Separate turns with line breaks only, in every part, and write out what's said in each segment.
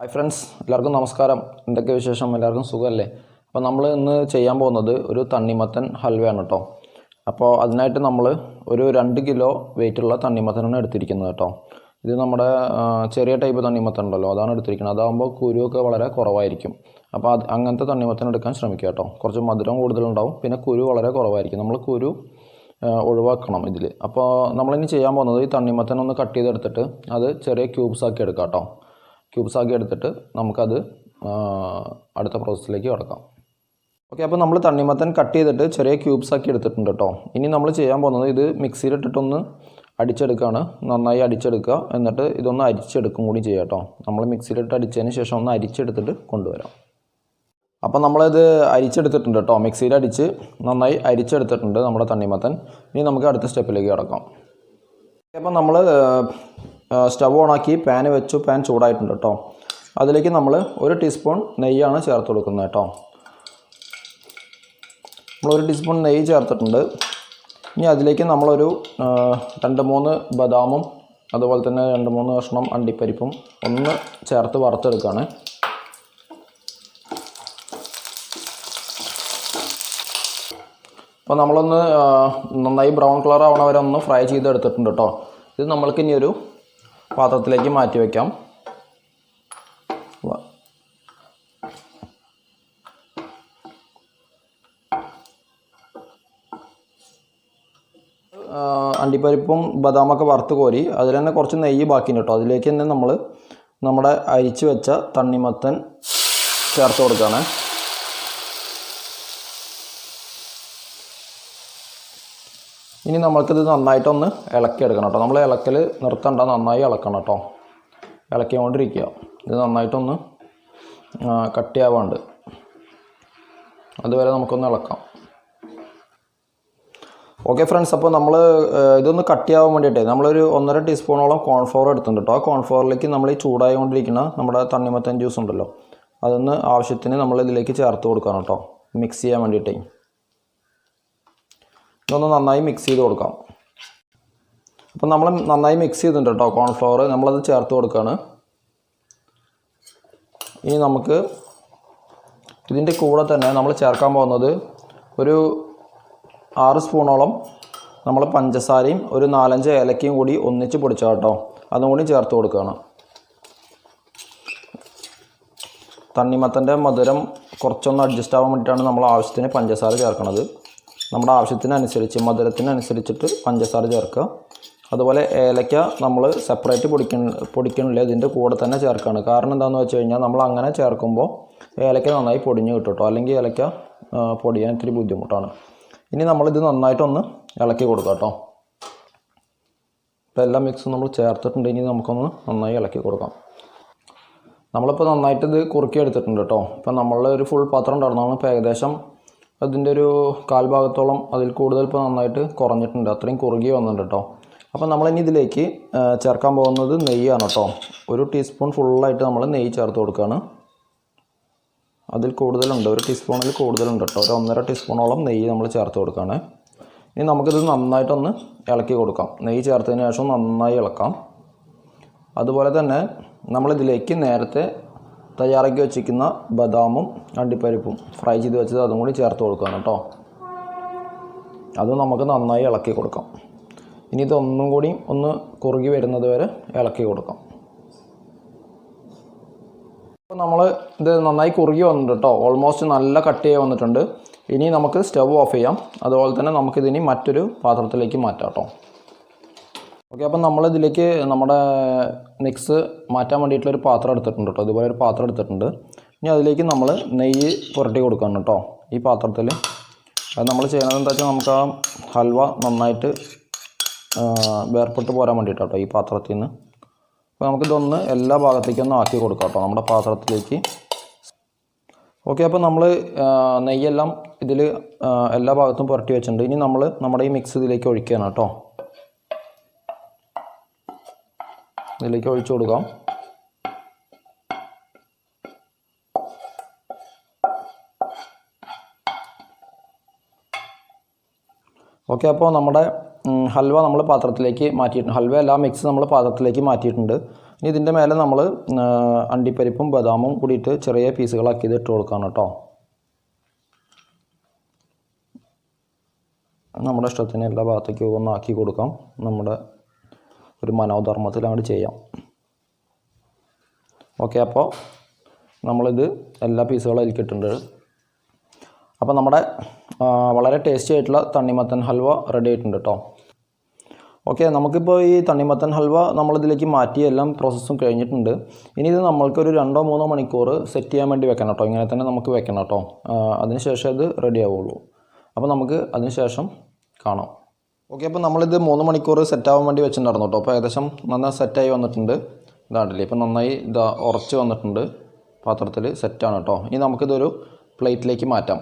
Hi friends എല്ലാവർക്കും നമസ്കാരം. എന്തൊക്കെ വിശേഷം? എല്ലാവർക്കും സുഖമല്ലേ? അപ്പോൾ നമ്മൾ ഇന്ന് ചെയ്യാൻ പോകുന്നത് ഒരു തണ്ണിമത്തൻ ഹൽവയാണ് കേട്ടോ. അപ്പോൾ അതിനായിട്ട് നമ്മൾ ഒരു രണ്ട് കിലോ വെയിറ്റുള്ള തണ്ണിമത്തനാണ് എടുത്തിരിക്കുന്നത് കേട്ടോ. ഇത് നമ്മുടെ ചെറിയ ടൈപ്പ് തണ്ണിമത്തൻ ഉണ്ടല്ലോ അതാണ് എടുത്തിരിക്കുന്നത്. അതാകുമ്പോൾ കുരുവൊക്കെ വളരെ കുറവായിരിക്കും. അപ്പോൾ അത് അങ്ങനത്തെ തണ്ണിമത്തൻ എടുക്കാൻ ശ്രമിക്കുക കേട്ടോ. കുറച്ച് മധുരം കൂടുതലുണ്ടാവും പിന്നെ കുരു വളരെ കുറവായിരിക്കും. നമ്മൾ കുരു ഒഴിവാക്കണം ഇതിൽ അപ്പോൾ നമ്മളിനി ചെയ്യാൻ പോകുന്നത് ഈ തണ്ണിമത്തൻ ഒന്ന് കട്ട് ചെയ്തെടുത്തിട്ട് അത് ചെറിയ ക്യൂബ്സ് ആക്കി എടുക്കാം കേട്ടോ. ക്യൂബ്സ് ആക്കി എടുത്തിട്ട് നമുക്കത് അടുത്ത പ്രോസസ്സിലേക്ക് കിടക്കാം. ഓക്കെ അപ്പോൾ നമ്മൾ തണ്ണിമത്തൻ കട്ട് ചെയ്തിട്ട് ചെറിയ ക്യൂബ്സ് ആക്കി എടുത്തിട്ടുണ്ട് കേട്ടോ ഇനി നമ്മൾ ചെയ്യാൻ പോകുന്നത് ഇത് മിക്സിയിലിട്ടിട്ടൊന്ന് അടിച്ചെടുക്കുകയാണ് നന്നായി അടിച്ചെടുക്കുക. എന്നിട്ട് ഇതൊന്ന് അരിച്ചെടുക്കും കൂടി ചെയ്യാം കേട്ടോ നമ്മൾ മിക്സിയിലിട്ട് അടിച്ചതിന് ശേഷം ഒന്ന് അരിച്ചെടുത്തിട്ട് കൊണ്ടുവരാം. അപ്പോൾ നമ്മളിത് അരിച്ചെടുത്തിട്ടുണ്ട് കേട്ടോ മിക്സിയിൽ അടിച്ച് നന്നായി അരിച്ചെടുത്തിട്ടുണ്ട് നമ്മുടെ തണ്ണിമത്തൻ. ഇനി നമുക്ക് അടുത്ത സ്റ്റെപ്പിലേക്ക് കിടക്കാം. അപ്പോൾ നമ്മൾ സ്റ്റവ് ഓണാക്കി പാൻ വെച്ചു പാൻ ചൂടായിട്ടുണ്ട് കേട്ടോ. അതിലേക്ക് നമ്മൾ ഒരു ടീസ്പൂൺ നെയ്യാണ് ചേർത്ത് കൊടുക്കുന്നത് കേട്ടോ. നമ്മൾ ഒരു ടീസ്പൂൺ നെയ്യ് ചേർത്തിട്ടുണ്ട്. ഇനി അതിലേക്ക് നമ്മളൊരു രണ്ട് മൂന്ന് ബദാമും അതുപോലെ തന്നെ രണ്ട് മൂന്ന് കഷ്ണം അണ്ടിപ്പരിപ്പും ഒന്ന് ചേർത്ത് വറുത്തെടുക്കുകയാണ് അപ്പോൾ നമ്മളൊന്ന് നന്നായി ബ്രൗൺ കളർ ആവണ വരെ ഒന്ന് ഫ്രൈ ചെയ്തെടുത്തിട്ടുണ്ട് കേട്ടോ. ഇത് നമ്മൾക്ക് ഇനി ഒരു പാത്രത്തിലേക്ക് മാറ്റി വയ്ക്കാം അണ്ടിപ്പരിപ്പും ബദാമൊക്കെ വറുത്ത് കോരി അതിൽ തന്നെ കുറച്ച് നെയ്യ് ബാക്കിയുണ്ട് കേട്ടോ. അതിലേക്ക് തന്നെ നമ്മൾ നമ്മുടെ അരിച്ചു വെച്ച തണ്ണിമത്തൻ ചേർത്ത് കൊടുക്കുകയാണ്. ഇനി നമ്മൾക്കിത് നന്നായിട്ടൊന്ന് ഇളക്കിയെടുക്കണം കേട്ടോ. നമ്മൾ ഇളക്കൽ നിർത്തണ്ട നന്നായി ഇളക്കണം കേട്ടോ. ഇളക്കിക്കൊണ്ടിരിക്കുക. ഇത് നന്നായിട്ടൊന്ന് കട്ടിയാവാണ്ട്. അതുവരെ നമുക്കൊന്ന് ഇളക്കാം. ഓക്കെ ഫ്രണ്ട്സ് അപ്പോൾ നമ്മൾ ഇതൊന്ന് കട്ടിയാവാൻ വേണ്ടിയിട്ടേ നമ്മളൊരു ഒന്നര ടീസ്പൂണോളം കോൺഫ്ലോർ എടുത്തിട്ടുണ്ട് കേട്ടോ. ആ കോൺഫ്ലോറിലേക്ക് നമ്മൾ ഈ ചൂടായിക്കൊണ്ടിരിക്കുന്ന നമ്മുടെ തണ്ണിമത്തൻ ജ്യൂസ് ഉണ്ടല്ലോ അതൊന്ന് ആവശ്യത്തിന് നമ്മൾ ഇതിലേക്ക് ചേർത്ത് കൊടുക്കണം കേട്ടോ. മിക്സ് ചെയ്യാൻ വേണ്ടിയിട്ടേ. ഇതൊന്ന് നന്നായി മിക്സ് ചെയ്ത് കൊടുക്കാം. അപ്പം നമ്മൾ നന്നായി മിക്സ് ചെയ്തിട്ടുണ്ട് കേട്ടോ കോൺഫ്ലവർ നമ്മളത് ചേർത്ത് കൊടുക്കുകയാണ് ഇനി നമുക്ക് ഇതിന്റെ കൂടെ തന്നെ നമ്മൾ ചേർക്കാൻ പോകുന്നത് ഒരു ആറ് സ്പൂണോളം നമ്മൾ പഞ്ചസാരയും ഒരു നാലഞ്ച് ഏലക്കയും കൂടി ഒന്നിച്ച് പൊടിച്ചാൽ കേട്ടോ അതും കൂടി ചേർത്ത് കൊടുക്കുകയാണ് തണ്ണിമത്തന്റെ മധുരം കുറച്ചൊന്ന് അഡ്ജസ്റ്റ് ആവാൻ വേണ്ടിയിട്ടാണ് നമ്മൾ ആവശ്യത്തിന് പഞ്ചസാര ചേർക്കുന്നത് നമ്മുടെ ആവശ്യത്തിനനുസരിച്ച് മധുരത്തിനനുസരിച്ചിട്ട് പഞ്ചസാര ചേർക്കുക. അതുപോലെ ഏലക്ക നമ്മൾ സെപ്പറേറ്റ് പൊടിക്കണ പൊടിക്കണില്ല ഇതിന്റെ കൂടെ തന്നെ ചേർക്കുകയാണ് കാരണം എന്താണെന്ന് വെച്ച് കഴിഞ്ഞാൽ നമ്മൾ അങ്ങനെ ചേർക്കുമ്പോൾ ഏലക്ക നന്നായി പൊടിഞ്ഞ് കിട്ടും അല്ലെങ്കിൽ ഏലക്ക പൊടിയാൻ ഇത്തിരി ബുദ്ധിമുട്ടാണ്. ഇനി നമ്മളിത് നന്നായിട്ടൊന്ന് ഇളക്കി കൊടുക്കുക കേട്ടോ ഇപ്പോൾ എല്ലാ മിക്സും നമ്മൾ ചേർത്തിട്ടുണ്ട്. ഇനി നമുക്കൊന്ന് നന്നായി ഇളക്കി കൊടുക്കാം. നമ്മളിപ്പോൾ നന്നായിട്ട് ഇത് കുറുക്കി എടുത്തിട്ടുണ്ട് കേട്ടോ ഇപ്പം നമ്മളുടെ ഒരു ഫുൾ പാത്രം ഉണ്ടായിരുന്നതാണ് ഇപ്പോൾ ഏകദേശം അതിന്റെ ഒരു കാൽഭാഗത്തോളം അതിൽ കൂടുതൽ ഇപ്പോൾ നന്നായിട്ട് കുറഞ്ഞിട്ടുണ്ട്. അത്രയും കുറുകി വന്നിട്ടുണ്ട് കേട്ടോ അപ്പോൾ നമ്മളിനി ഇതിലേക്ക് ചേർക്കാൻ പോകുന്നത് നെയ്യാണ് കേട്ടോ ഒരു ടീസ്പൂൺ ഫുള്ളായിട്ട് നമ്മൾ നെയ്യ് ചേർത്ത് കൊടുക്കുകയാണ് അതിൽ കൂടുതലുണ്ട്. ഒരു ടീസ്പൂണിൽ കൂടുതലുണ്ട് കേട്ടോ ഒരു ഒന്നര ടീസ്പൂണോളം നെയ്യ് നമ്മൾ ചേർത്ത് കൊടുക്കുകയാണ് ഇനി നമുക്കിത് നന്നായിട്ടൊന്ന് ഇളക്കി കൊടുക്കാം. നെയ്യ് ചേർത്തതിന് ശേഷം നന്നായി ഇളക്കാം. അതുപോലെ തന്നെ നമ്മളിതിലേക്ക് നേരത്തെ തയ്യാറാക്കി വെച്ചിരിക്കുന്ന ബദാമും അണ്ടിപ്പരിപ്പും ഫ്രൈ ചെയ്ത് വെച്ചത് അതും കൂടി ചേർത്ത് കൊടുക്കുകയാണ് കേട്ടോ. അത് നമുക്ക് നന്നായി ഇളക്കി കൊടുക്കാം. ഇനി ഇതൊന്നും കൂടി ഒന്ന് കുറുകി വരുന്നത് വരെ ഇളക്കി കൊടുക്കാം. അപ്പോൾ നമ്മൾ ഇത് നന്നായി കുറുകി വന്നിട്ടുണ്ട് കേട്ടോ. ഓൾമോസ്റ്റ് നല്ല കട്ടിയായി വന്നിട്ടുണ്ട്. ഇനി നമുക്ക് സ്റ്റവ് ഓഫ് ചെയ്യാം. അതുപോലെ തന്നെ നമുക്കിതിനി മറ്റൊരു പാത്രത്തിലേക്ക് മാറ്റാം കേട്ടോ. ഓക്കെ അപ്പം നമ്മളിതിലേക്ക് നമ്മുടെ മിക്സ് മാറ്റാൻ വേണ്ടിയിട്ടുള്ള ഒരു പാത്രം എടുത്തിട്ടുണ്ട് കേട്ടോ ഇതുപോലെ ഒരു പാത്രം എടുത്തിട്ടുണ്ട്. ഇനി അതിലേക്ക് നമ്മൾ നെയ്യ് പുരട്ടി കൊടുക്കണം കേട്ടോ ഈ പാത്രത്തിൽ അത് നമ്മൾ ചെയ്യുന്നത് എന്താ വെച്ചാൽ നമുക്ക് ആ ഹൽവ നന്നായിട്ട് വേർപെട്ട് പോരാൻ വേണ്ടിയിട്ടാണ് കേട്ടോ ഈ പാത്രത്തിൽ നിന്ന് അപ്പോൾ നമുക്കിതൊന്ന് എല്ലാ ഭാഗത്തേക്കും ഒന്ന് ആക്കി കൊടുക്കാം കേട്ടോ നമ്മുടെ പാത്രത്തിലേക്ക്. ഓക്കെ അപ്പോൾ നമ്മൾ നെയ്യെല്ലാം ഇതിൽ എല്ലാ ഭാഗത്തും പുരട്ടി വെച്ചിട്ടുണ്ട്. ഇനി നമ്മൾ നമ്മുടെ ഈ മിക്സ് ഇതിലേക്ക് ഒഴിക്കുകയാണ് കേട്ടോ ഇതിലേക്ക് ഒഴിച്ചു കൊടുക്കാം. ഓക്കെ അപ്പോൾ നമ്മുടെ ഹൽവ നമ്മൾ പാത്രത്തിലേക്ക് മാറ്റിയിട്ടുണ്ട്. ഹൽവ എല്ലാ മിക്സ് നമ്മൾ പാത്രത്തിലേക്ക് മാറ്റിയിട്ടുണ്ട്. ഇനി ഇതിന്റെ മേലെ നമ്മൾ അണ്ടിപ്പരിപ്പും ബദാമും കൂടിയിട്ട് ചെറിയ പീസുകളാക്കി ഇത് ഇട്ട് കൊടുക്കണം കേട്ടോ. നമ്മുടെ ഇഷ്ടത്തിന് എല്ലാ ഭാഗത്തേക്കും ഒന്നാക്കി കൊടുക്കാം. നമ്മുടെ ഒരു മനോധർമ്മത്തിൽ അങ്ങോട്ട് ചെയ്യാം. ഓക്കെ അപ്പോൾ നമ്മളിത് എല്ലാ പീസുകളും അതിൽക്കിട്ടുണ്ട് അപ്പോൾ നമ്മുടെ വളരെ ടേസ്റ്റി ആയിട്ടുള്ള തണ്ണിമത്തൻ ഹൽവ റെഡി ആയിട്ടുണ്ട് കേട്ടോ ഓക്കെ നമുക്കിപ്പോൾ ഈ തണ്ണിമത്തൻ ഹൽവ നമ്മളിതിലേക്ക് മാറ്റി എല്ലാം പ്രോസസ്സും കഴിഞ്ഞിട്ടുണ്ട്. ഇനി ഇത് നമ്മൾക്കൊരു രണ്ടോ മൂന്നോ മണിക്കൂർ സെറ്റ് ചെയ്യാൻ വേണ്ടി വെക്കണം കേട്ടോ ഇങ്ങനെ തന്നെ നമുക്ക് വെക്കണം കേട്ടോ അതിനുശേഷം അത് റെഡി ആവുള്ളൂ. അപ്പോൾ നമുക്ക് അതിനുശേഷം കാണാം. ഓക്കെ അപ്പോൾ നമ്മളിത് മൂന്ന് മണിക്കൂർ സെറ്റ് ആവാൻ വേണ്ടി വെച്ചിട്ടുണ്ടായിരുന്നു കേട്ടോ. അപ്പോൾ ഏകദേശം നന്നായി സെറ്റായി വന്നിട്ടുണ്ട്. ഇതാണ്ടില്ലേ ഇപ്പോൾ നന്നായി ഇതാ ഉറച്ച് വന്നിട്ടുണ്ട്. പാത്രത്തിൽ സെറ്റാണ് കേട്ടോ. ഇനി നമുക്കിതൊരു പ്ലേറ്റിലേക്ക് മാറ്റാം.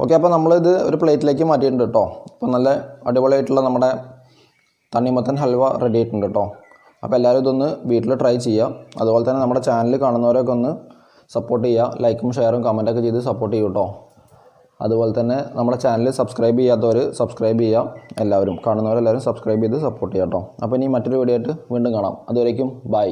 ഓക്കെ അപ്പോൾ നമ്മളിത് ഒരു പ്ലേറ്റിലേക്ക് മാറ്റിയിട്ടുണ്ട് കേട്ടോ. അപ്പോൾ നല്ല അടിപൊളിയായിട്ടുള്ള നമ്മുടെ തണ്ണിമത്തൻ ഹൽവ റെഡി ആയിട്ടുണ്ട് കേട്ടോ. അപ്പോൾ എല്ലാവരും ഇതൊന്ന് വീട്ടിൽ ട്രൈ ചെയ്യുക അതുപോലെ തന്നെ നമ്മുടെ ചാനൽ കാണുന്നവരൊക്കെ ഒന്ന് സപ്പോർട്ട് ചെയ്യുക ലൈക്കും ഷെയറും കമന്റൊക്കെ ചെയ്ത് സപ്പോർട്ട് ചെയ്യും കേട്ടോ. അതുപോലെ തന്നെ നമ്മുടെ ചാനൽ സബ്സ്ക്രൈബ് ചെയ്യാത്തവർ സബ്സ്ക്രൈബ് ചെയ്യാം എല്ലാവരും. കാണുന്നവരെല്ലാവരും സബ്സ്ക്രൈബ് ചെയ്ത് സപ്പോർട്ട് ചെയ്യാം കേട്ടോ അപ്പോൾ ഇനി മറ്റൊരു വീഡിയോ ആയിട്ട് വീണ്ടും കാണാം. അതുവരേക്കും ബൈ